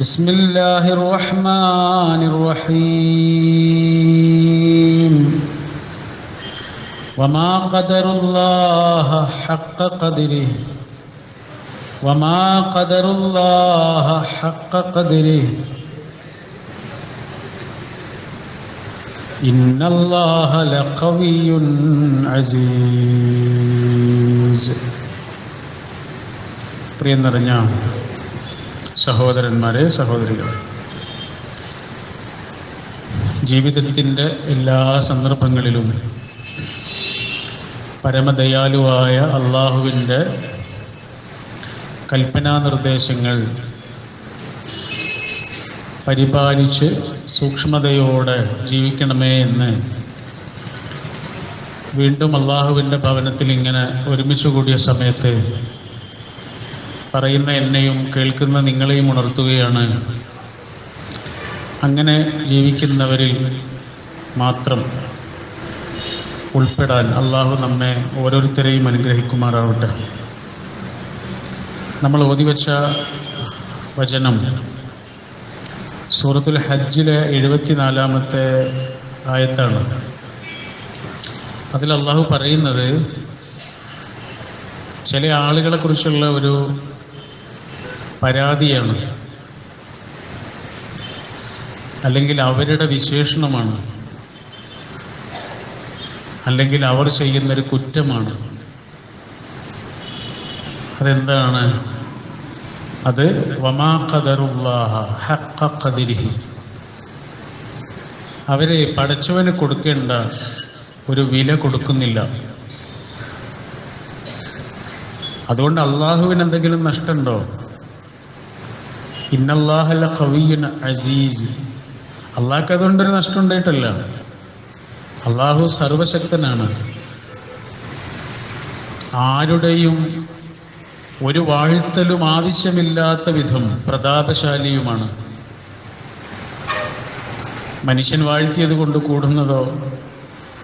بسم الله الرحمن الرحيم وما قدر الله حق قدره وما قدر الله حق قدره إن الله لقوي عزيز പ്രിയം നിറഞ്ഞ സഹോദരന്മാരെ സഹോദരികളെ. ജീവിതത്തിന്റെ എല്ലാ സന്ദർഭങ്ങളിലും പരമദയാലുവായ അള്ളാഹുവിന്റെ കൽപ്പനാ നിർദ്ദേശങ്ങൾ പരിപാലിച്ച് സൂക്ഷ്മതയോടെ ജീവിക്കണമേ എന്ന് വീണ്ടും അള്ളാഹുവിന്റെ ഭവനത്തിൽ ഇങ്ങനെ ഒരുമിച്ച് കൂടിയ സമയത്ത് പറയുന്ന എന്നെയും കേൾക്കുന്ന നിങ്ങളെയും ഉണർത്തുകയാണ്. അങ്ങനെ ജീവിക്കുന്നവരിൽ മാത്രം ഉൾപ്പെടാൻ അള്ളാഹു നമ്മെ ഓരോരുത്തരെയും അനുഗ്രഹിക്കുമാറാവട്ടെ. നമ്മൾ ഓതിവെച്ച വചനം സൂറത്തുൽ ഹജ്ജിലെ എഴുപത്തിനാലാമത്തെ ആയത്താണ്. അതിൽ അള്ളാഹു പറയുന്നത് ചില ആളുകളെ കുറിച്ചുള്ള ഒരു പരാതിയാണ്. അല്ലെങ്കിൽ അവരുടെ വിശേഷണമാണ്. അല്ലെങ്കിൽ അവർ ചെയ്യുന്നൊരു കുറ്റമാണ്. അതെന്താണ്? അത് വമാ ഖദറുല്ലാഹ ഹഖ അവരെ പടച്ചവന് കൊടുക്കേണ്ട ഒരു വില കൊടുക്കുന്നില്ല. അതുകൊണ്ട് അള്ളാഹുവിന് എന്തെങ്കിലും നഷ്ടമുണ്ടോ? ഇന്നല്ലാഹല്ല കവിയുൻ അസീസ്. അള്ളാഹ്ക്ക് അതുകൊണ്ടൊരു നഷ്ടം ഉണ്ടായിട്ടല്ല. അള്ളാഹു സർവശക്തനാണ്. ആരുടെയും ഒരു വാഴ്ത്തലും ആവശ്യമില്ലാത്ത വിധം പ്രതാപശാലിയുമാണ്. മനുഷ്യൻ വാഴ്ത്തിയത് കൊണ്ട് കൂടുന്നതോ?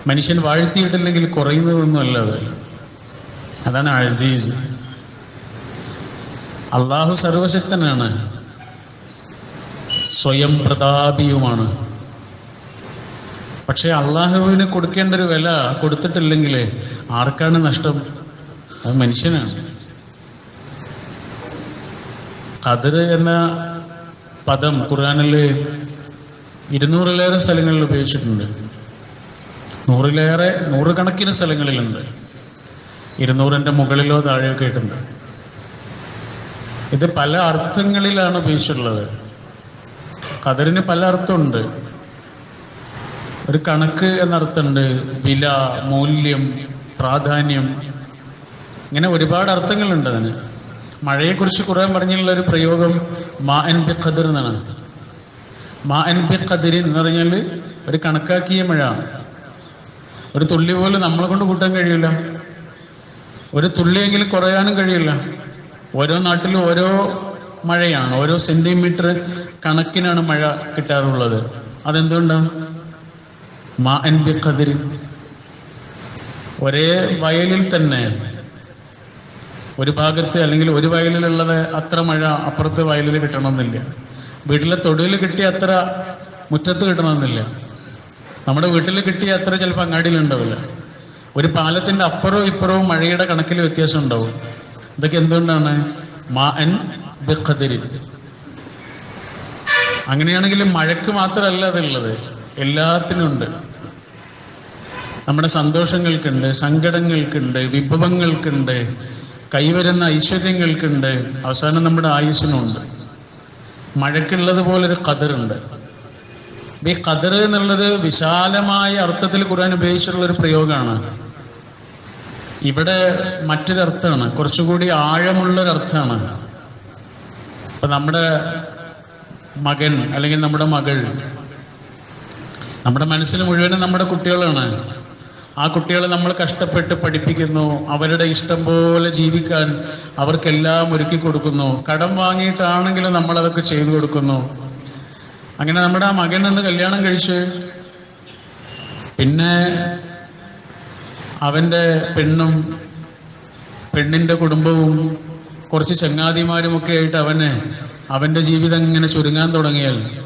മനുഷ്യൻ വാഴ്ത്തിയിട്ടില്ലെങ്കിൽ കുറയുന്നതൊന്നും അല്ല അത്. അതാണ് അസീസ്. അള്ളാഹു സർവശക്തനാണ്. സ്വയം പ്രതാപിയുമാണ്. പക്ഷെ അള്ളാഹുവിന് കൊടുക്കേണ്ട ഒരു വില കൊടുത്തിട്ടില്ലെങ്കിൽ ആർക്കാണ് നഷ്ടം? അത് മനുഷ്യനാണ്. അത് എന്ന പദം ഖുർആനിൽ ഇരുന്നൂറിലേറെ സ്ഥലങ്ങളിൽ ഉപയോഗിച്ചിട്ടുണ്ട്. നൂറിലേറെ നൂറുകണക്കിന് സ്ഥലങ്ങളിലുണ്ട്. ഇരുന്നൂറിന്റെ മുകളിലോ താഴെയോ കേട്ടിട്ടുണ്ട് ഇത് പല അർത്ഥങ്ങളിലാണ് ഉപയോഗിച്ചിട്ടുള്ളത്. ഖദറിന് പല അർത്ഥമുണ്ട്. ഒരു കണക്ക് എന്നർത്ഥമുണ്ട്. വില മൂല്യം പ്രാധാന്യം. ഇങ്ങനെ ഒരുപാട് അർത്ഥങ്ങളുണ്ട് അതിന്. മഴയെക്കുറിച്ച് ഖുർആൻ പറഞ്ഞുള്ള ഒരു പ്രയോഗം മാ എൻ ബി ഖദർ എന്നാണ്. മാ എൻ ബി ഖദിർ എന്ന് പറഞ്ഞാൽ ഒരു കണക്കാക്കിയ മഴ. ഒരു തുള്ളി പോലും നമ്മളെ കൊണ്ട് കൂട്ടാൻ കഴിയില്ല ഒരു തുള്ളിയെങ്കിലും കുറയാനും കഴിയില്ല. ഓരോ നാട്ടിലും ഓരോ മഴയാണ്. ഓരോ സെന്റിമീറ്റർ കണക്കിനാണ് മഴ കിട്ടാറുള്ളത്. അതെന്തുകൊണ്ടാണ് മാ ഖദരി ഒരേ വയലിൽ തന്നെ ഒരു ഭാഗത്ത് അല്ലെങ്കിൽ ഒരു വയലിലുള്ളത് അത്ര മഴ അപ്പുറത്ത് വയലിൽ കിട്ടണമെന്നില്ല. വീട്ടിലെ തൊടിയിൽ കിട്ടിയ അത്ര മുറ്റത്ത് കിട്ടണമെന്നില്ല. നമ്മുടെ വീട്ടിൽ കിട്ടിയ അത്ര ചിലപ്പോൾ അങ്ങാടിയിൽ ഉണ്ടാവില്ല ഒരു പാലത്തിന്റെ അപ്പുറവും ഇപ്പുറവും മഴയുടെ കണക്കിൽ വ്യത്യാസം ഉണ്ടാവും. ഇതൊക്കെ എന്തുകൊണ്ടാണ്? മാ എൻ ബിഖദിരി. അങ്ങനെയാണെങ്കിൽ മഴയ്ക്ക് മാത്രമല്ല അതുള്ളത്. എല്ലാത്തിനും ഉണ്ട്. നമ്മുടെ സന്തോഷങ്ങൾക്കുണ്ട് സങ്കടങ്ങൾക്കുണ്ട് വിഭവങ്ങൾക്കുണ്ട് കൈവരുന്ന ഐശ്വര്യങ്ങൾക്കുണ്ട്. അവസാനം നമ്മുടെ ആയുസ്സിനുണ്ട് മഴയ്ക്കുള്ളത് പോലൊരു കതിറുണ്ട് ഈ കതിർ എന്നുള്ളത് വിശാലമായ അർത്ഥത്തിൽ ഖുർആൻ ഉപയോഗിച്ചിട്ടുള്ള ഒരു പ്രയോഗമാണ്. ഇവിടെ മറ്റൊരർത്ഥമാണ്. കുറച്ചുകൂടി ആഴമുള്ളൊരർത്ഥമാണ്. അപ്പൊ നമ്മുടെ മകൻ അല്ലെങ്കിൽ നമ്മുടെ മകൾ നമ്മുടെ മനസ്സിൽ മുഴുവനും നമ്മുടെ കുട്ടികളാണ്. ആ കുട്ടികളെ നമ്മൾ കഷ്ടപ്പെട്ട് പഠിപ്പിക്കുന്നു. അവരുടെ ഇഷ്ടം പോലെ ജീവിക്കാൻ അവർക്കെല്ലാം ഒരുക്കി കൊടുക്കുന്നു. കടം വാങ്ങിയിട്ടാണെങ്കിലും നമ്മൾ അതൊക്കെ ചെയ്തു കൊടുക്കുന്നു. അങ്ങനെ നമ്മുടെ ആ മകൻ ഒന്ന് കല്യാണം കഴിച്ച്. പിന്നെ അവന്റെ പെണ്ണും പെണ്ണിന്റെ കുടുംബവും കുറച്ച് ചങ്ങാതിമാരുമൊക്കെ ആയിട്ട് അവന് അവന്റെ ജീവിതം ഇങ്ങനെ ചുരുങ്ങാൻ തുടങ്ങിയാൽ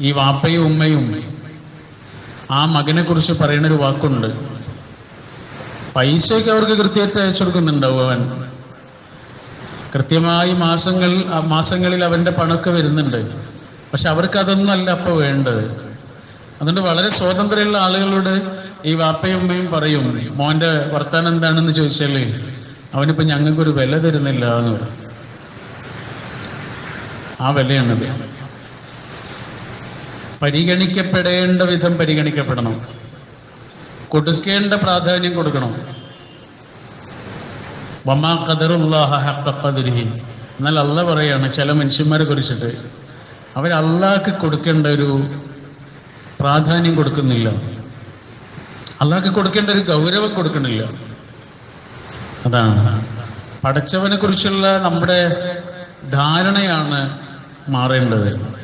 ഈ വാപ്പയും ഉമ്മയും ആ മകനെ കുറിച്ച് പറയുന്ന ഒരു വാക്കുണ്ട്. പൈസയൊക്കെ അവർക്ക് കൃത്യമായിട്ട് അയച്ചു കൊടുക്കുന്നുണ്ടാവും അവൻ. കൃത്യമായി മാസങ്ങൾ മാസങ്ങളിൽ അവന്റെ പണമൊക്കെ വരുന്നുണ്ട്. പക്ഷെ അവർക്ക് അതൊന്നും അല്ല അപ്പൊ വേണ്ടത്. അതുകൊണ്ട് വളരെ സ്വാതന്ത്ര്യമുള്ള ആളുകളോട് ഈ വാപ്പയും ഉമ്മയും പറയും മോന്റെ വർത്താനം എന്താണെന്ന് ചോദിച്ചാൽ അവനിപ്പോ ഞങ്ങൾക്കൊരു വില തരുന്നില്ല എന്ന് പറയും. ആ വിലയാണത്. പരിഗണിക്കപ്പെടേണ്ട വിധം പരിഗണിക്കപ്പെടണം. കൊടുക്കേണ്ട പ്രാധാന്യം കൊടുക്കണം. വമാ ഖദറുല്ലാഹ ഹഖ ഖദരിഹി. എന്നാൽ അല്ല പറയാണ് ചില മനുഷ്യന്മാരെ കുറിച്ചിട്ട് അള്ളാഹ്ക്ക് കൊടുക്കേണ്ട ഒരു പ്രാധാന്യം കൊടുക്കുന്നില്ല. അള്ളാഹ്ക്ക് കൊടുക്കേണ്ട ഒരു ഗൗരവം കൊടുക്കണില്ല. അതാണ് പടച്ചവനെ കുറിച്ചുള്ള നമ്മുടെ ധാരണയാണ് മാറേണ്ടത്.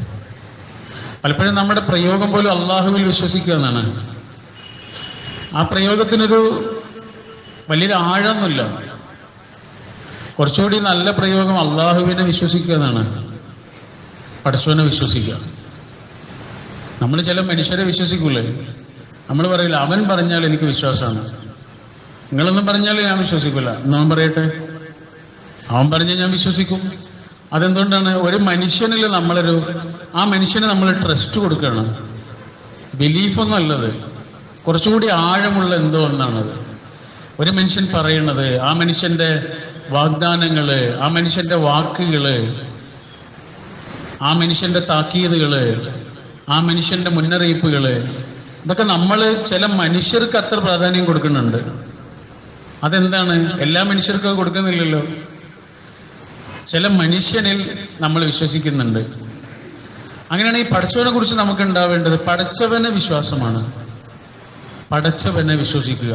പലപ്പോഴും നമ്മുടെ പ്രയോഗം പോലും അള്ളാഹുവിൽ വിശ്വസിക്കുക എന്നാണ്. ആ പ്രയോഗത്തിനൊരു വലിയൊരു ആഴമൊന്നുമില്ല. കുറച്ചുകൂടി നല്ല പ്രയോഗം അള്ളാഹുവിനെ വിശ്വസിക്കുക എന്നാണ്. പഠിച്ചവനെ വിശ്വസിക്കുക. നമ്മൾ ചില മനുഷ്യരെ വിശ്വസിക്കൂലേ? നമ്മൾ പറയില്ല. അവൻ പറഞ്ഞാൽ എനിക്ക് വിശ്വാസമാണ്. നിങ്ങളൊന്നും പറഞ്ഞാൽ ഞാൻ വിശ്വസിക്കില്ല. എന്നവൻ പറയട്ടെ? അവൻ പറഞ്ഞാൽ ഞാൻ വിശ്വസിക്കും. അതെന്തുകൊണ്ടാണ്? ഒരു മനുഷ്യനിൽ നമ്മളൊരു ആ മനുഷ്യന് നമ്മൾ ട്രസ്റ്റ് കൊടുക്കണം. ബിലീഫൊന്നും അല്ലത്. കുറച്ചുകൂടി ആഴമുള്ള എന്തോ ഒന്നാണത്. ഒരു മനുഷ്യൻ പറയുന്നത് ആ മനുഷ്യന്റെ വാഗ്ദാനങ്ങൾ ആ മനുഷ്യന്റെ വാക്കുകൾ ആ മനുഷ്യന്റെ താക്കീതുകൾ ആ മനുഷ്യന്റെ മുന്നറിയിപ്പുകൾ ഇതൊക്കെ നമ്മൾ ചില മനുഷ്യർക്ക് അത്ര പ്രാധാന്യം കൊടുക്കുന്നുണ്ട്. അതെന്താണ്? എല്ലാ മനുഷ്യർക്കും കൊടുക്കുന്നില്ലല്ലോ. ചില മനുഷ്യനിൽ നമ്മൾ വിശ്വസിക്കുന്നുണ്ട്. അങ്ങനെയാണ് ഈ പടച്ചവനെ കുറിച്ച് നമുക്ക് ഉണ്ടാവേണ്ടത്. പടച്ചവനെ വിശ്വാസമാണ്. പടച്ചവനെ വിശ്വസിക്കുക.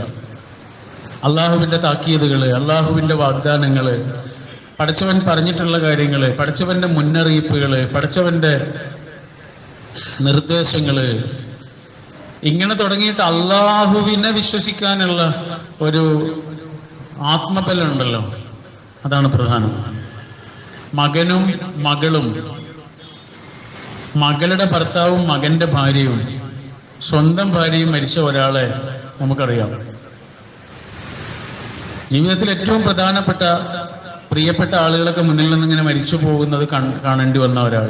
അള്ളാഹുവിന്റെ താക്കീതുകൾ അള്ളാഹുവിന്റെ വാഗ്ദാനങ്ങൾ പടച്ചവൻ പറഞ്ഞിട്ടുള്ള കാര്യങ്ങൾ പടച്ചവന്റെ മുന്നറിയിപ്പുകൾ പടച്ചവന്റെ നിർദ്ദേശങ്ങൾ ഇങ്ങനെ തുടങ്ങിയിട്ട് അള്ളാഹുവിനെ വിശ്വസിക്കാനുള്ള ഒരു ആത്മബലുണ്ടല്ലോ അതാണ് പ്രധാനം. മകനും മകളും മകളുടെ ഭർത്താവും മകന്റെ ഭാര്യയും സ്വന്തം ഭാര്യയും മരിച്ച ഒരാളെ നമുക്കറിയാം. ജീവിതത്തിൽ ഏറ്റവും പ്രധാനപ്പെട്ട പ്രിയപ്പെട്ട ആളുകളൊക്കെ മുന്നിൽ നിന്ന് ഇങ്ങനെ മരിച്ചു പോകുന്നത് കാണേണ്ടി വന്ന ഒരാൾ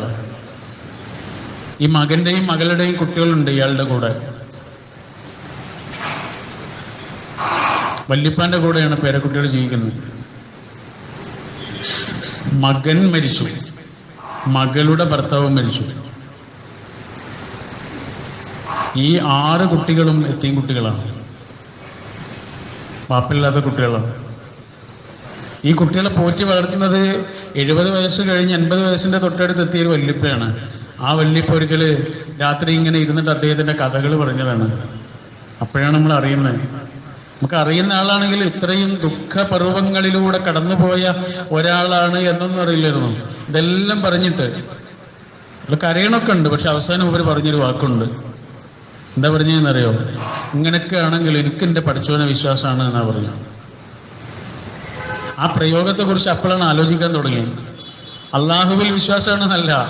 ഈ മകന്റെയും മകളുടെയും കുട്ടികളുണ്ട് ഇയാളുടെ കൂടെ. വല്യപ്പാന്റെ കൂടെയാണ് പേരക്കുട്ടികൾ ജീവിക്കുന്നത്. മകൻ മരിച്ചു. മകളുടെ ഭർത്താവ് മരിച്ചു. ഈ ആറ് കുട്ടികളും എത്തിയും കുട്ടികളാണ്. പാപ്പില്ലാത്ത കുട്ടികളാണ്. ഈ കുട്ടികളെ പോറ്റി വളർത്തുന്നത് എഴുപത് വയസ്സ് കഴിഞ്ഞ് എൺപത് വയസ്സിന്റെ തൊട്ടടുത്ത് എത്തിയ ഒരു വല്യപ്പയാണ്. ആ വല്യപ്പ ഒരിക്കൽ രാത്രി ഇങ്ങനെ ഇരുന്നിട്ട് അദ്ദേഹത്തിന്റെ കഥകൾ പറഞ്ഞതാണ്. അപ്പോഴാണ് നമ്മൾ അറിയുന്നത് നമുക്ക് അറിയുന്ന ആളാണെങ്കിൽ ഇത്രയും ദുഃഖപർവങ്ങളിലൂടെ കടന്നുപോയ ഒരാളാണ് എന്നൊന്നും അറിയില്ലായിരുന്നു. ഇതെല്ലാം പറഞ്ഞിട്ട്. കരയണൊക്കെ ഉണ്ട് പക്ഷെ അവസാനം അവർ പറഞ്ഞൊരു വാക്കുണ്ട്. എന്താ പറഞ്ഞതെന്നറിയോ? ഇങ്ങനെയൊക്കെ ആണെങ്കിൽ എനിക്ക് എന്റെ പഠിച്ചവനെ വിശ്വാസമാണ് എന്നാ പറഞ്ഞു. ആ പ്രയോഗത്തെ കുറിച്ച് അപ്പോഴാണ് ആലോചിക്കാൻ തുടങ്ങിയത്. അള്ളാഹുവിൽ വിശ്വാസമാണെന്നല്ല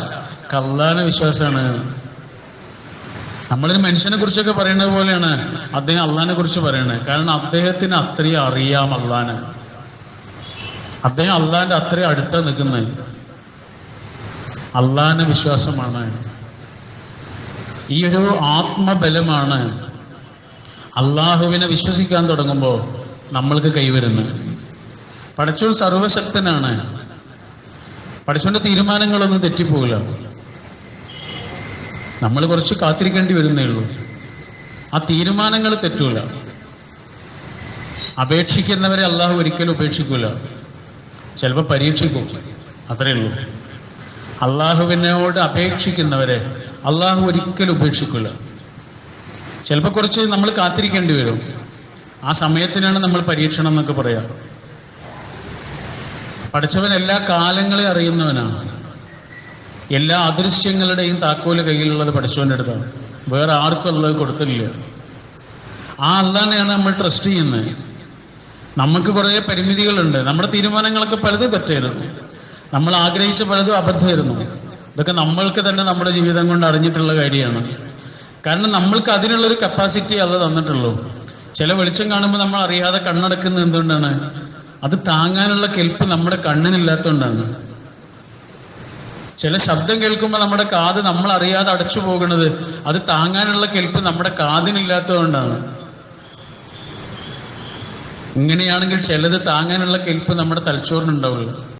കള്ളാന വിശ്വാസമാണ്. നമ്മളൊരു മനുഷ്യനെ കുറിച്ചൊക്കെ പറയുന്നത് പോലെയാണ് അദ്ദേഹം അള്ളഹാനെ കുറിച്ച് പറയണത്. കാരണം അദ്ദേഹത്തിന് അത്രയും അറിയാം അള്ളഹാനെ. അദ്ദേഹം അള്ളാന്റെ അത്രയും അടുത്ത നിൽക്കുന്നത്. അള്ളാന്റെ വിശ്വാസമാണ്. ഈ ഒരു ആത്മബലമാണ് അള്ളാഹുവിനെ വിശ്വസിക്കാൻ തുടങ്ങുമ്പോൾ നമ്മൾക്ക് കൈവരുന്നത് പഠിച്ചോൾ സർവശക്തനാണ് പഠിച്ചോണ്ട് തീരുമാനങ്ങളൊന്നും തെറ്റിപ്പോകില്ല നമ്മൾ കുറച്ച് കാത്തിരിക്കേണ്ടി വരുന്നേ ഉള്ളൂ. ആ തീരുമാനങ്ങൾ തെറ്റൂല. അപേക്ഷിക്കുന്നവരെ അള്ളാഹു ഒരിക്കലും ഉപേക്ഷിക്കൂല. ചിലപ്പോൾ പരീക്ഷിക്കും. അത്രേ ഉള്ളൂ. അള്ളാഹുവിനോട് അപേക്ഷിക്കുന്നവരെ അള്ളാഹു ഒരിക്കലും ഉപേക്ഷിക്കില്ല ചിലപ്പോൾ കുറച്ച് നമ്മൾ കാത്തിരിക്കേണ്ടി വരും. ആ സമയത്തിനാണ് നമ്മൾ പരീക്ഷണം എന്നൊക്കെ പറയാം. പഠിച്ചവൻ എല്ലാ കാലങ്ങളെയും അറിയുന്നവനാണ്. എല്ലാ അദൃശ്യങ്ങളുടെയും താക്കോൽ കയ്യിലുള്ളത് പഠിച്ചുകൊണ്ട് അടുത്താണ്. വേറെ ആർക്കും ഉള്ളത് കൊടുത്തില്ല. ആ അള്ളാനെയാണ് നമ്മൾ ട്രസ്റ്റ് ചെയ്യുന്നത്. നമുക്ക് കുറേ പരിമിതികളുണ്ട്. നമ്മുടെ തീരുമാനങ്ങളൊക്കെ പലതും തെറ്റായിരുന്നു. നമ്മൾ ആഗ്രഹിച്ച പലതും അബദ്ധമായിരുന്നു. ഇതൊക്കെ നമ്മൾക്ക് തന്നെ നമ്മുടെ ജീവിതം കൊണ്ട് അറിഞ്ഞിട്ടുള്ള കാര്യമാണ്. കാരണം നമ്മൾക്ക് അതിനുള്ളൊരു കപ്പാസിറ്റി അത് തന്നിട്ടുള്ളൂ. ചില വെളിച്ചം കാണുമ്പോൾ നമ്മൾ അറിയാതെ കണ്ണടക്കുന്നത് എന്തുകൊണ്ടാണ്? അത് താങ്ങാനുള്ള കെൽപ്പ് നമ്മുടെ കണ്ണിനില്ലാത്തതുകൊണ്ടാണ്. ചില ശബ്ദം കേൾക്കുമ്പോൾ നമ്മുടെ കാത് നമ്മൾ അറിയാതെ അടച്ചു പോകുന്നത് അത് താങ്ങാനുള്ള കെൽപ്പ് നമ്മുടെ കാതിനില്ലാത്തതുകൊണ്ടാണ്. ഇങ്ങനെയാണെങ്കിൽ ചിലത് താങ്ങാനുള്ള കെൽപ്പ് നമ്മുടെ തലച്ചോറിനുണ്ടാവുള്ളൂ.